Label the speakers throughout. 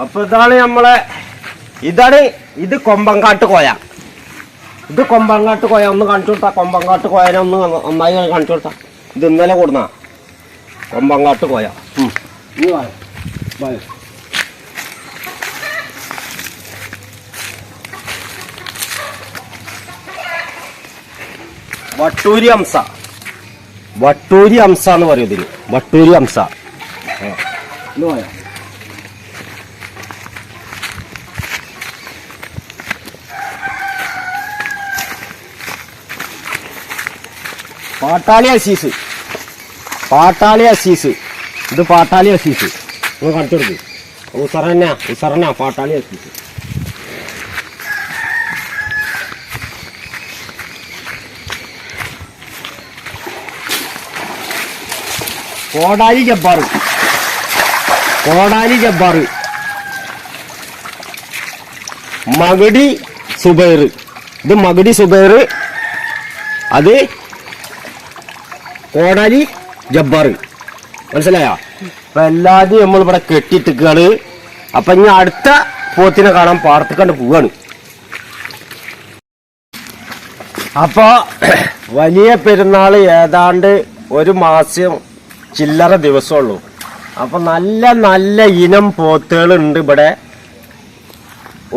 Speaker 1: അപ്പൊ ഇതാണ് നമ്മളെ ഇതാണ് ഇത് കൊമ്പങ്കാട്ട് കോയ. ഇത് കൊമ്പങ്കാട്ട് കോയ. ഒന്ന് കാണിച്ചു കൊടുത്താ. കൊമ്പങ്കാട്ട് കോയനെ ഒന്ന് നന്നായി കാണിച്ചു കൊടുത്താ. ഇത് ഇന്നലെ കൊടുന്ന കൊമ്പങ്കാട്ട് കോയ. വട്ടൂരി ഹംസ വട്ടൂരി ഹംസ എന്ന് പറയും ഇതിന്. വട്ടൂരി ഹംസ. പാട്ടാളി അസീസ്. പാട്ടാളി അസീസ്. ഇത് പാട്ടാളി അസീസ്. നിങ്ങൾ കാണിച്ചു കൊടുക്കും. ഉസറന്ന ഉസറന്ന പാട്ടാളി അസീസ്. കോടാലി ജബ്ബാർ. കോടാലി ജബ്ബാർ. മഗടി സുബൈർ. ഇത് മഗടി സുബൈർ. അത് കോടാലി ജബ്ബാർ. മനസ്സിലായോ? അപ്പൊ എല്ലാവരും നമ്മൾ ഇവിടെ കെട്ടിട്ടിക്കാണ് അപ്പൊ ഇനി അടുത്ത പോത്തിനെ കാണാൻ പാടത്തേക്കാണ്ട് പോവാണ് അപ്പൊ വലിയ പെരുന്നാൾ ഏതാണ്ട് ഒരു മാസം ചില്ലറ ദിവസമുള്ളൂ. അപ്പൊ നല്ല നല്ല ഇനം പോത്തുകളുണ്ട് ഇവിടെ.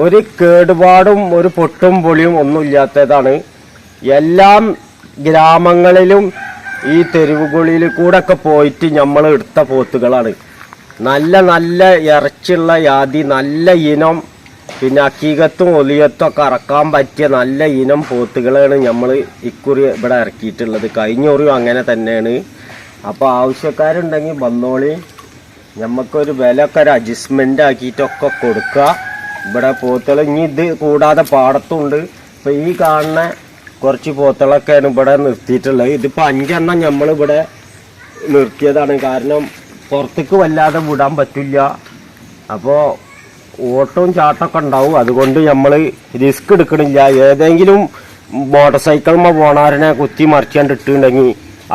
Speaker 1: ഒരു കേടുപാടും ഒരു പൊട്ടും പൊളിയും ഒന്നും ഇല്ലാത്തതാണ്. എല്ലാം ഗ്രാമങ്ങളിലും ഈ തെരുവുകളിൽ കൂടെ ഒക്കെ പോയിട്ട് നമ്മൾ എടുത്ത പോത്തുകളാണ്. നല്ല നല്ല ഇറച്ചിയുള്ള യാതി നല്ല ഇനം പിന്നെ അക്കീകത്തും ഒലിയത്തും ഒക്കെ ഇറക്കാൻ പറ്റിയ നല്ല ഇനം പോത്തുകളാണ് നമ്മൾ ഇക്കുറി ഇവിടെ ഇറക്കിയിട്ടുള്ളത്. കഴിഞ്ഞ ഒരു അങ്ങനെ തന്നെയാണ്. അപ്പോൾ ആവശ്യക്കാരുണ്ടെങ്കിൽ വന്നോളി. നമുക്കൊരു വില ഒക്കെ ഒരു അഡ്ജസ്റ്റ്മെന്റ് ആക്കിയിട്ടൊക്കെ കൊടുക്കുക. ഇവിടെ പോത്തുകൾ ഇനി ഇത് കൂടാതെ പാടത്തുണ്ട്. അപ്പോൾ ഈ കാണുന്ന കുറച്ച് പോത്തളൊക്കെയാണ് ഇവിടെ നിർത്തിയിട്ടുള്ളത്. ഇതിപ്പോൾ അഞ്ചെണ്ണം നമ്മൾ ഇവിടെ നിർത്തിയതാണ്. കാരണം പുറത്തേക്ക് വല്ലാതെ വിടാൻ പറ്റില്ല. അപ്പോൾ ഓട്ടവും ചാട്ടമൊക്കെ ഉണ്ടാവും. അതുകൊണ്ട് നമ്മൾ റിസ്ക് എടുക്കണില്ല. ഏതെങ്കിലും മോട്ടോർ സൈക്കിളുമ്പോൾ പോണാരനെ കുത്തി മറിച്ചാണ്ട് ഇട്ടുണ്ടെങ്കിൽ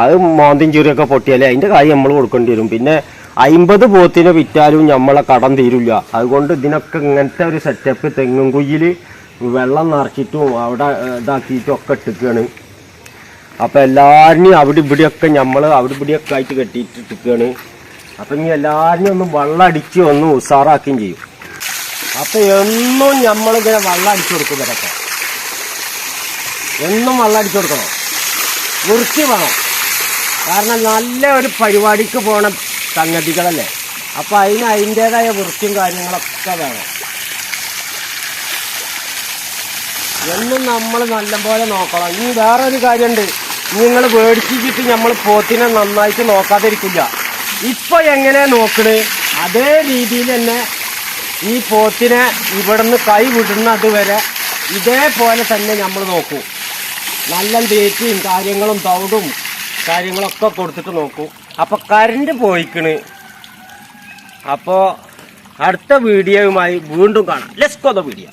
Speaker 1: അത് മോന്തിൻ ചുരിയൊക്കെ പൊട്ടിയാലേ അതിന്റെ കാര്യം നമ്മൾ കൊടുക്കേണ്ടി വരും. പിന്നെ അയിമ്പത് പോത്തിനെ വിറ്റാലും നമ്മളെ കടം തീരില്ല അതുകൊണ്ട് ഇതിനൊക്കെ ഇങ്ങനത്തെ ഒരു സെറ്റപ്പ് തെങ്ങും കുയ്യിൽ വെള്ളം നിറച്ചിട്ടും അവിടെ ഇതാക്കിയിട്ടും ഒക്കെ ഇട്ടിക്കുകയാണ് അപ്പൊ എല്ലാവരിനെയും അവിടെ ഇവിടെയൊക്കെ നമ്മൾ അവിടെ ഇവിടെയൊക്കെ ആയിട്ട് കെട്ടിയിട്ട് ഇട്ടിക്കുകയാണ് അപ്പൊ ഇനി എല്ലാവരെയും ഒന്ന് വെള്ളം അടിച്ച് ഒന്ന് ഉഷാറാക്കുകയും ചെയ്യും. അപ്പൊ എന്നും നമ്മളിങ്ങനെ വെള്ളം അടിച്ചു കൊടുക്കും ഇവരൊക്കെ. എന്നും വെള്ളം അടിച്ചു കൊടുക്കണം. വൃത്തി വേണം. കാരണം നല്ല ഒരു പരിപാടിക്ക് പോകണം സംഗതികളല്ലേ. അപ്പൊ അതിന് അതിന്റെതായ വൃത്തിയും കാര്യങ്ങളൊക്കെ വേണം. എന്നും നമ്മൾ നല്ലപോലെ നോക്കണം. ഇനി വേറൊരു കാര്യമുണ്ട്. നിങ്ങൾ മേടിച്ചിട്ട് നമ്മൾ പോത്തിനെ നന്നായിട്ട് നോക്കാതിരിക്കില്ല. ഇപ്പൊ എങ്ങനെ നോക്കണ്? അതേ രീതിയിൽ തന്നെ ഈ പോത്തിനെ ഇവിടുന്ന് കൈ വിടുന്നത് വരെ ഇതേപോലെ തന്നെ നമ്മൾ നോക്കൂ. നല്ല തേറ്റിയും കാര്യങ്ങളും തവിടും കാര്യങ്ങളൊക്കെ കൊടുത്തിട്ട് നോക്കൂ. അപ്പൊ കറണ്ട് പോയിക്കണ്. അപ്പോ അടുത്ത വീഡിയോയുമായി വീണ്ടും കാണാം. Let's go the video